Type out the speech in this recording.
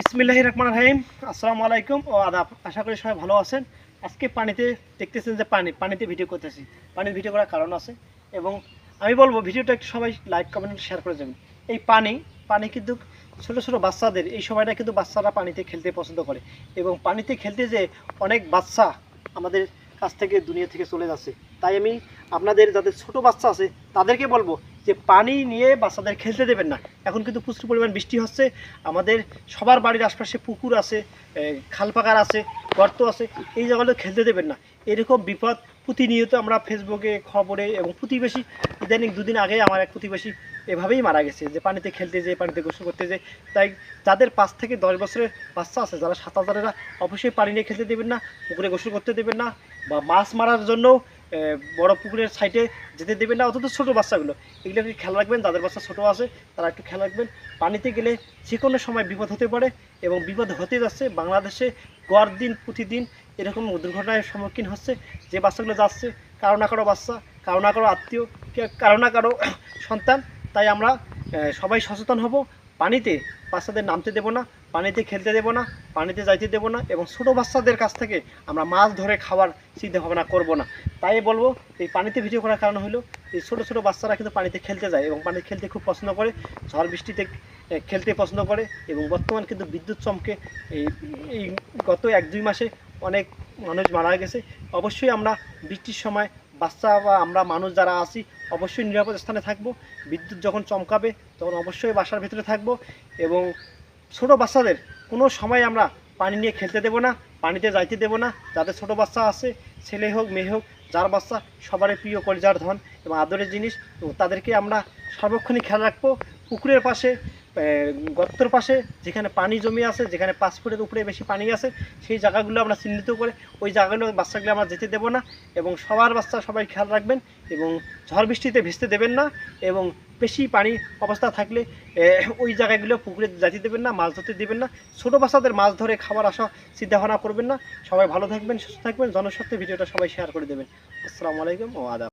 বিসমিল্লাহ রহমান রাহিম। আসসালামু আলাইকুম ও আদাব। আশা করি সবাই ভালো আছেন। আজকে পানিতে দেখতেছেন যে পানি, পানিতে ভিডিও করতেছি। পানির ভিডিও করার কারণ আছে এবং আমি বলব, ভিডিওটা একটু সবাই লাইক, কমেন্ট শেয়ার করে যাবেন এই পানি পানি কিন্তু ছোটো ছোটো বাচ্চাদের, এই সময়টা কিন্তু বাচ্চারা পানিতে খেলতে পছন্দ করে এবং পানিতে খেলতে যে অনেক বাচ্চা আমাদের কাছ থেকে, দুনিয়া থেকে চলে যাচ্ছে। তাই আমি আপনাদের, যাদের ছোট বাচ্চা আছে, তাদেরকে বলব যে পানি নিয়ে বাচ্চাদের খেলতে দেবেন না। এখন কিন্তু প্রচুর পরিমাণ বৃষ্টি হচ্ছে। আমাদের সবার বাড়ির আশপাশে পুকুর আছে খালপাকার আছে, গর্ত আছে, এই জায়গাগুলো খেলতে দেবেন না। এরকম বিপদ প্রতিনিয়ত আমরা ফেসবুকে খবরে এবং প্রতিবেশী, ইদানিং দুদিন আগে আমার এক প্রতিবেশী এভাবেই মারা গেছে, যে পানিতে খেলতে যেয়ে, পানিতে গোসল করতে যেয়ে। তাই যাদের পাঁচ থেকে দশ বছরের বাচ্চা আছে, যারা সাঁতার জানেরা অবশ্যই পানি নিয়ে খেলতে দেবেন না, পুকুরে গোসল করতে দেবেন না বা মাছ মারার জন্য বড় পুকুরের সাইডে যেতে দেবেন না, অন্তত ছোটো বাচ্চাগুলো। এগুলো একটু খেয়াল রাখবেন, যাদের বাচ্চা ছোটো আছে, তারা একটু খেয়াল রাখবেন। পানিতে গেলে যে কোনো সময় বিপদ হতে পারে এবং বিপদ হতে যাচ্ছে। বাংলাদেশে গড় দিন প্রতিদিন এরকম দুর্ঘটনার সম্মুখীন হচ্ছে। যে বাচ্চাগুলো যাচ্ছে, কারও না কারও বাচ্চা, কারও না কারও আত্মীয় কারও না কারও সন্তান। তাই আমরা সবাই সচেতন হব। পানিতে বাচ্চাদের নামতে দেবো না। পানিতে খেলতে দেবো না, পানিতে যাইতে দেবো না এবং ছোটো বাচ্চাদের কাছ থেকে আমরা মাছ ধরে খাওয়ার চিন্তা ভাবনা করব না। তাই বলব, এই পানিতে ভিডিও করার কারণ হলো, এই ছোটো ছোটো বাচ্চারা কিন্তু পানিতে খেলতে যায় এবং পানিতে খেলতে খুব পছন্দ করে, ঝড় বৃষ্টিতে খেলতে পছন্দ করে এবং বর্তমান কিন্তু বিদ্যুৎ চমকে, এই এই গত এক দুই মাসে অনেক মানুষ মারা গেছে। অবশ্যই আমরা বৃষ্টির সময় বাচ্চা বা আমরা মানুষ যারা আছি, অবশ্যই নিরাপদ স্থানে থাকব। বিদ্যুৎ যখন চমকাবে, তখন অবশ্যই বাসার ভেতরে থাকব এবং ছোট বাচ্চাদের কোনো সময় আমরা পানি নিয়ে খেলতে দেবো না, পানিতে যাইতে দেবো না। যাদের ছোট বাচ্চা আছে, ছেলে হোক, মেয়ে হোক, যার বাচ্চা সবারই প্রিয় কলিজার ধন এবং আদরের জিনিস তাদেরকে আমরা সর্বক্ষণই খেয়াল রাখব। পুকুরের পাশে গর্তর পাশে যেখানে পানি জমি আছে, যেখানে পাঁচ ফুটের উপরে বেশি পানি আছে, সেই জায়গাগুলো আমরা চিহ্নিত করে ওই জায়গাগুলো বাচ্চাগুলো আমরা যেতে দেবো না এবং সবার বাচ্চা সবাই খেয়াল রাখবেন এবং ঝড় বৃষ্টিতে ভিজতে দেবেন না এবং বেশি পানি অবস্থা থাকলে ওই জায়গাগুলো পুকুরে যেতে দেবেন না, মাছ ধরতে দেবেন না। ছোটো বাচ্চাদের মাছ ধরে খাবার আসা চিন্তা ভাবনা করবেন না। সবাই ভালো থাকবেন, সুস্থ থাকবেন, জনস্বার্থে ভিডিওটা সবাই শেয়ার করে দেবেন। আসসালামু আলাইকুম ও আদাব।